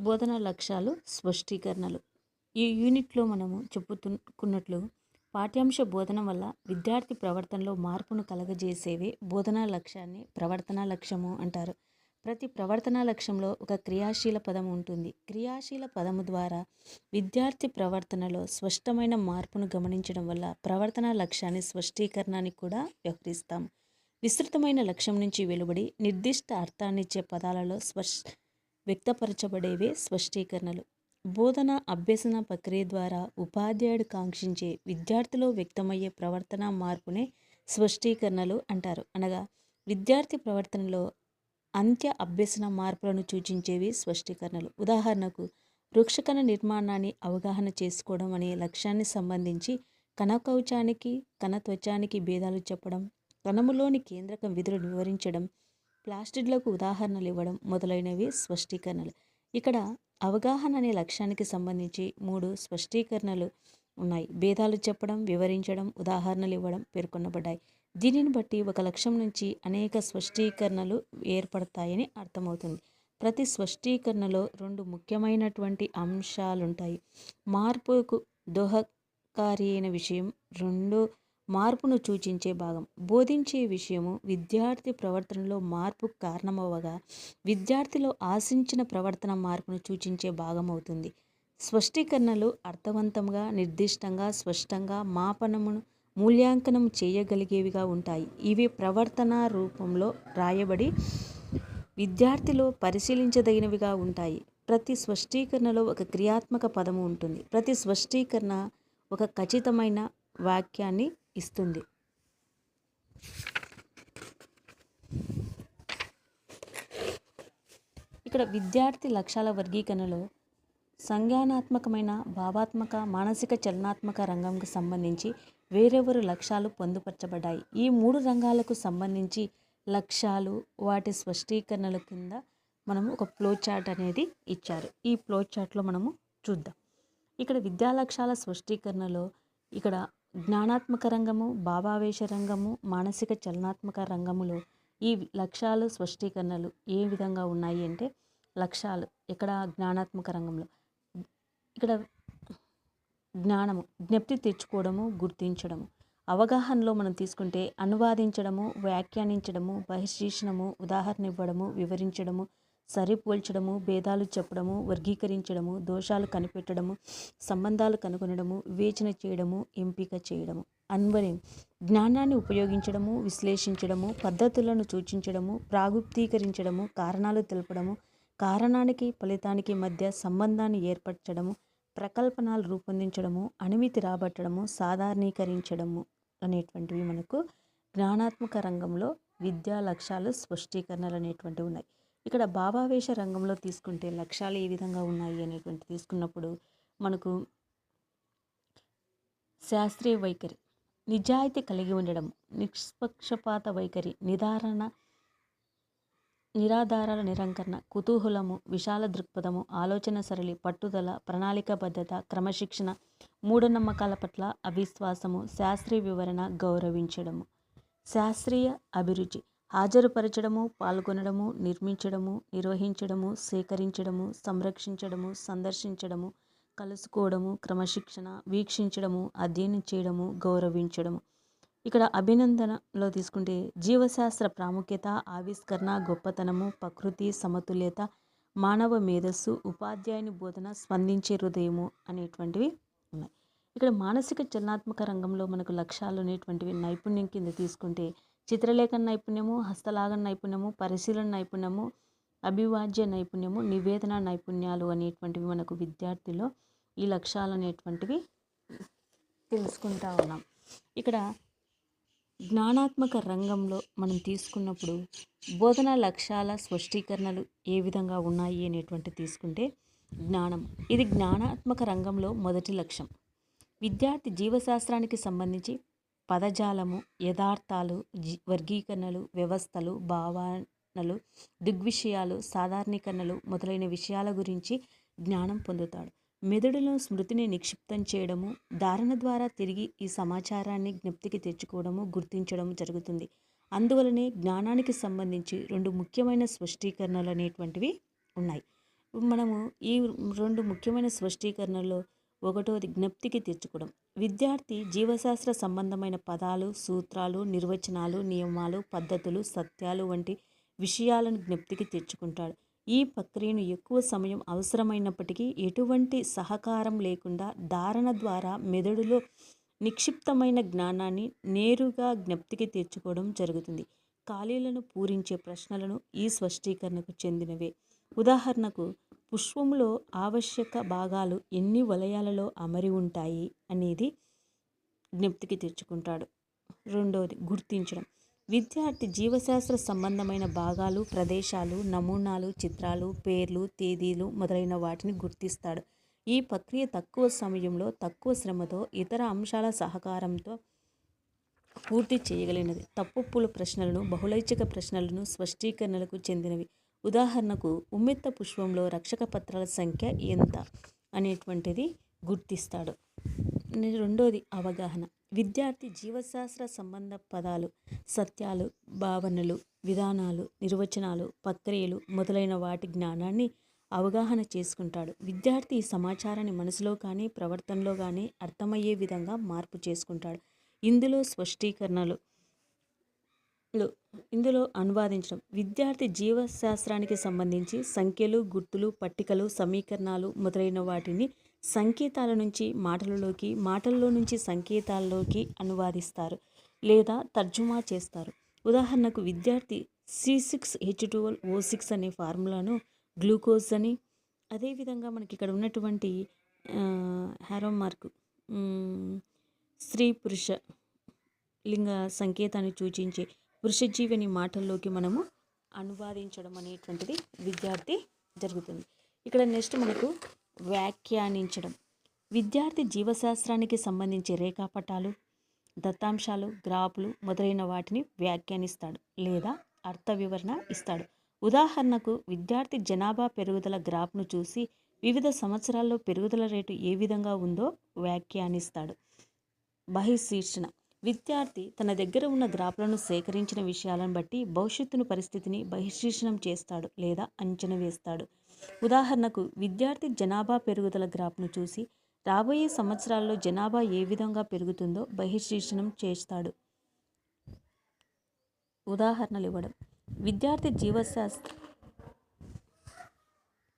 బోధన లక్ష్యాలు స్పష్టీకరణలు. ఈ యూనిట్లో మనము చెప్పుతున్నట్లు పాఠ్యాంశ బోధన వల్ల విద్యార్థి ప్రవర్తనలో మార్పును కలగజేసేవే బోధనా లక్ష్యాన్ని ప్రవర్తనా లక్ష్యము అంటారు. ప్రతి ప్రవర్తనా లక్ష్యంలో ఒక క్రియాశీల పదం ఉంటుంది. క్రియాశీల పదము ద్వారా విద్యార్థి ప్రవర్తనలో స్పష్టమైన మార్పును గమనించడం వల్ల ప్రవర్తనా లక్ష్యాన్ని స్పష్టీకరణాన్ని కూడా వ్యవహరిస్తాం. విస్తృతమైన లక్ష్యం నుంచి వెలువడి నిర్దిష్ట అర్థాన్నిచ్చే పదాలలో స్పష్ వ్యక్తపరచబడేవే స్పష్టీకరణలు. బోధన అభ్యసన ప్రక్రియ ద్వారా ఉపాధ్యాయుడు కాంక్షించే విద్యార్థిలో వ్యక్తమయ్యే ప్రవర్తన మార్పునే స్పష్టీకరణలు అంటారు. అనగా విద్యార్థి ప్రవర్తనలో అంత్య అభ్యసన మార్పులను సూచించేవి స్పష్టీకరణలు. ఉదాహరణకు వృక్షకణ నిర్మాణాన్ని అవగాహన చేసుకోవడం అనే లక్ష్యాన్ని సంబంధించి కణకవచానికి కణత్వచానికి భేదాలు చెప్పడం కణములోని కేంద్రక విధులు వివరించడం ప్లాస్టిడ్లకు ఉదాహరణలు ఇవ్వడం మొదలైనవి స్పష్టీకరణలు. ఇక్కడ అవగాహన అనే లక్ష్యానికి సంబంధించి మూడు స్పష్టీకరణలు ఉన్నాయి. భేదాలు చెప్పడం వివరించడం ఉదాహరణలు ఇవ్వడం పేర్కొనబడ్డాయి. దీనిని బట్టి ఒక లక్ష్యం నుంచి అనేక స్పష్టీకరణలు ఏర్పడతాయని అర్థమవుతుంది. ప్రతి స్పష్టీకరణలో రెండు ముఖ్యమైనటువంటి అంశాలుంటాయి. మార్పుకు దోహకారి అయిన విషయం రెండు మార్పును సూచించే భాగం. బోధించే విషయము విద్యార్థి ప్రవర్తనలో మార్పు కారణమవగా విద్యార్థిలో ఆశించిన ప్రవర్తన మార్పును సూచించే భాగం అవుతుంది స్పష్టీకరణలు అర్థవంతంగా నిర్దిష్టంగా స్పష్టంగా మాపనమును మూల్యాంకనం చేయగలిగేవిగా ఉంటాయి. ఇవి ప్రవర్తన రూపంలో రాయబడి విద్యార్థిలో పరిశీలించదగినవిగా ఉంటాయి. ప్రతి స్పష్టీకరణలో ఒక క్రియాత్మక పదము ఉంటుంది. ప్రతి స్పష్టీకరణ ఒక ఖచ్చితమైన వాక్యాన్ని ఇస్తుంది. ఇక్కడ విద్యార్థి లక్ష్యాల వర్గీకరణలో సంజ్ఞానాత్మకమైన భావాత్మక మానసిక చలనాత్మక రంగంకు సంబంధించి వేరెవరు లక్ష్యాలు పొందుపరచబడ్డాయి? ఈ మూడు రంగాలకు సంబంధించి లక్ష్యాలు వాటి స్పష్టీకరణల కింద మనము ఒక ఫ్లో చార్ట్ అనేది ఇచ్చారు. ఈ ఫ్లో చార్ట్లో మనము చూద్దాం. ఇక్కడ విద్యా లక్ష్యాల స్పష్టీకరణలో ఇక్కడ జ్ఞానాత్మక రంగము భావావేశ రంగము మానసిక చలనాత్మక రంగములో ఈ లక్ష్యాలు స్పష్టీకరణలు ఏ విధంగా ఉన్నాయి అంటే లక్ష్యాలు ఇక్కడ జ్ఞానాత్మక రంగంలో. ఇక్కడ జ్ఞానము జ్ఞప్తి తెచ్చుకోవడము గుర్తించడము. అవగాహనలో మనం తీసుకుంటే అనువాదించడము వ్యాఖ్యానించడము బహిర్శీషణము ఉదాహరణ ఇవ్వడము వివరించడము సరిపోల్చడము భేదాలు చెప్పడము వర్గీకరించడము దోషాలు కనిపెట్టడము సంబంధాలు కనుగొనడము వివేచన చేయడము ఎంపిక చేయడము. అన్వయం. జ్ఞానాన్ని ఉపయోగించడము విశ్లేషించడము పద్ధతులను సూచించడము ప్రాగుప్తీకరించడము కారణాలు తెలపడము కారణానికి ఫలితానికి మధ్య సంబంధాన్ని ఏర్పరచడము ప్రకల్పనలు రూపొందించడము అణిమితి రాబట్టడము సాధారణీకరించడము అనేటువంటివి మనకు జ్ఞానాత్మక రంగంలో విద్యా లక్ష్యాలు స్పష్టీకరణలు అనేటువంటివి ఉన్నాయి. ఇక్కడ భావావేశ రంగంలో తీసుకుంటే లక్ష్యాలు ఏ విధంగా ఉన్నాయి అనేటువంటి తీసుకున్నప్పుడు మనకు శాస్త్రీయ వైఖరి నిజాయితీ కలిగి ఉండడం నిష్పక్షపాత వైఖరి నిదారణ నిరాధారాల నిరంకరణ కుతూహలము విశాల దృక్పథము ఆలోచన సరళి పట్టుదల ప్రణాళికాబద్ధత క్రమశిక్షణ మూఢనమ్మకాల పట్ల అవిశ్వాసము శాస్త్రీయ వివరణ గౌరవించడము. శాస్త్రీయ అభిరుచి హాజరుపరచడము పాల్గొనడము నిర్మించడము నిర్వహించడము సేకరించడము సంరక్షించడము సందర్శించడము కలుసుకోవడము క్రమశిక్షణ వీక్షించడము అధ్యయనం చేయడము గౌరవించడము. ఇక్కడ అభినందనలో తీసుకుంటే జీవశాస్త్ర ప్రాముఖ్యత ఆవిష్కరణ గొప్పతనము ప్రకృతి సమతుల్యత మానవ మేధస్సు ఉపాధ్యాయుని బోధన స్పందించే హృదయము అనేటువంటివి ఉన్నాయి. ఇక్కడ మానసిక చలనాత్మక రంగంలో మనకు లక్ష్యాలు అనేటువంటివి నైపుణ్యం కింద తీసుకుంటే చిత్రలేఖన నైపుణ్యము హస్తలాగన నైపుణ్యము పరిశీలన నైపుణ్యము అభివాద్య నైపుణ్యము నివేదన నైపుణ్యాలు అనేటువంటివి మనకు విద్యార్థిలో ఈ లక్ష్యాలు అనేటువంటివి తెలుసుకుంటా ఉన్నాం. ఇక్కడ జ్ఞానాత్మక రంగంలో మనం తీసుకున్నప్పుడు బోధనా లక్ష్యాల స్పష్టీకరణలు ఏ విధంగా ఉన్నాయి అనేటువంటి తీసుకుంటే జ్ఞానం. ఇది జ్ఞానాత్మక రంగంలో మొదటి లక్ష్యం. విద్యార్థి జీవశాస్త్రానికి సంబంధించి పదజాలము యథార్థాలు వర్గీకరణలు వ్యవస్థలు భావనలు దిగ్విషయాలు సాధారణీకరణలు మొదలైన విషయాల గురించి జ్ఞానం పొందుతాడు. మెదడులో స్మృతిని నిక్షిప్తం చేయడము ధారణ ద్వారా తిరిగి ఈ సమాచారాన్ని జ్ఞప్తికి తెచ్చుకోవడము గుర్తించడము జరుగుతుంది. అందువలనే జ్ఞానానికి సంబంధించి రెండు ముఖ్యమైన స్పష్టీకరణలు అనేటువంటివి ఉన్నాయి. మనము ఈ రెండు ముఖ్యమైన స్పష్టీకరణలో ఒకటోది జ్ఞప్తికి తెచ్చుకోవడం. విద్యార్థి జీవశాస్త్ర సంబంధమైన పదాలు సూత్రాలు నిర్వచనాలు నియమాలు పద్ధతులు సత్యాలు వంటి విషయాలను జ్ఞప్తికి తెచ్చుకుంటాడు. ఈ ప్రక్రియను ఎక్కువ సమయం అవసరమైనప్పటికీ ఎటువంటి సహకారం లేకుండా ధారణ ద్వారా మెదడులో నిక్షిప్తమైన జ్ఞానాన్ని నేరుగా జ్ఞప్తికి తెచ్చుకోవడం జరుగుతుంది. ఖాళీలను పూరించే ప్రశ్నలను ఈ స్పష్టీకరణకు చెందినవే. ఉదాహరణకు పుష్పంలో ఆవశ్యక భాగాలు ఎన్ని వలయాలలో అమరి ఉంటాయి అనేది జ్ఞప్తికి తెచ్చుకుంటాడు. రెండవది గుర్తించడం. విద్యార్థి జీవశాస్త్ర సంబంధమైన భాగాలు ప్రదేశాలు నమూనాలు చిత్రాలు పేర్లు తేదీలు మొదలైన వాటిని గుర్తిస్తాడు. ఈ ప్రక్రియ తక్కువ సమయంలో తక్కువ శ్రమతో ఇతర అంశాల సహకారంతో పూర్తి చేయగలిగినది. తప్పుప్పుల ప్రశ్నలను బహుళైచ్ఛిక ప్రశ్నలను స్పష్టీకరణలకు చెందినవి. ఉదాహరణకు ఉమ్మెత్త పుష్పంలో రక్షక పత్రాల సంఖ్య ఎంత అనేటువంటిది గుర్తిస్తాడు. రెండోది అవగాహన. విద్యార్థి జీవశాస్త్ర సంబంధ పదాలు సత్యాలు భావనలు విధానాలు నిర్వచనాలు ప్రక్రియలు మొదలైన వాటి జ్ఞానాన్ని అవగాహన చేసుకుంటాడు. విద్యార్థి ఈ సమాచారాన్ని మనసులో కానీ ప్రవర్తనలో కానీ అర్థమయ్యే విధంగా మార్పు చేసుకుంటాడు. ఇందులో స్పష్టీకరణలు ఇందులో అనువాదించడం. విద్యార్థి జీవశాస్త్రానికి సంబంధించి సంఖ్యలు గుర్తులు పట్టికలు సమీకరణాలు మొదలైన వాటిని సంకేతాల నుంచి మాటలలోకి మాటల్లో నుంచి సంకేతాల్లోకి అనువాదిస్తారు లేదా తర్జుమా చేస్తారు. ఉదాహరణకు విద్యార్థి C six H twelve O six అనే ఫార్ములాను గ్లూకోజ్ అని అదేవిధంగా మనకి ఇక్కడ ఉన్నటువంటి హ్యారో మార్క్ స్త్రీ పురుష లింగ సంకేతాన్ని సూచించే వృషజీవిని మాటల్లోకి మనము అనువాదించడం అనేటువంటిది విద్యార్థి జరుగుతుంది. ఇక్కడ నెక్స్ట్ మనకు వ్యాఖ్యానించడం. విద్యార్థి జీవశాస్త్రానికి సంబంధించి రేఖాపటాలు దత్తాంశాలు గ్రాఫ్లు మొదలైన వాటిని వ్యాఖ్యానిస్తాడు లేదా అర్థ వివరణ ఇస్తాడు. ఉదాహరణకు విద్యార్థి జనాభా పెరుగుదల గ్రాఫ్ను చూసి వివిధ సంవత్సరాల్లో పెరుగుదల రేటు ఏ విధంగా ఉందో వ్యాఖ్యానిస్తాడు. బహిశీర్షణ. విద్యార్థి తన దగ్గర ఉన్న గ్రాఫ్లను సేకరించిన విషయాలను బట్టి భవిష్యత్తును పరిస్థితిని బహిర్శీర్షణం చేస్తాడు లేదా అంచనా వేస్తాడు. ఉదాహరణకు విద్యార్థి జనాభా పెరుగుదల గ్రాఫ్ను చూసి రాబోయే సంవత్సరాల్లో జనాభా ఏ విధంగా పెరుగుతుందో బహిర్శీర్షణం చేస్తాడు. ఉదాహరణలు ఇవ్వడం. విద్యార్థి జీవశాస్త్ర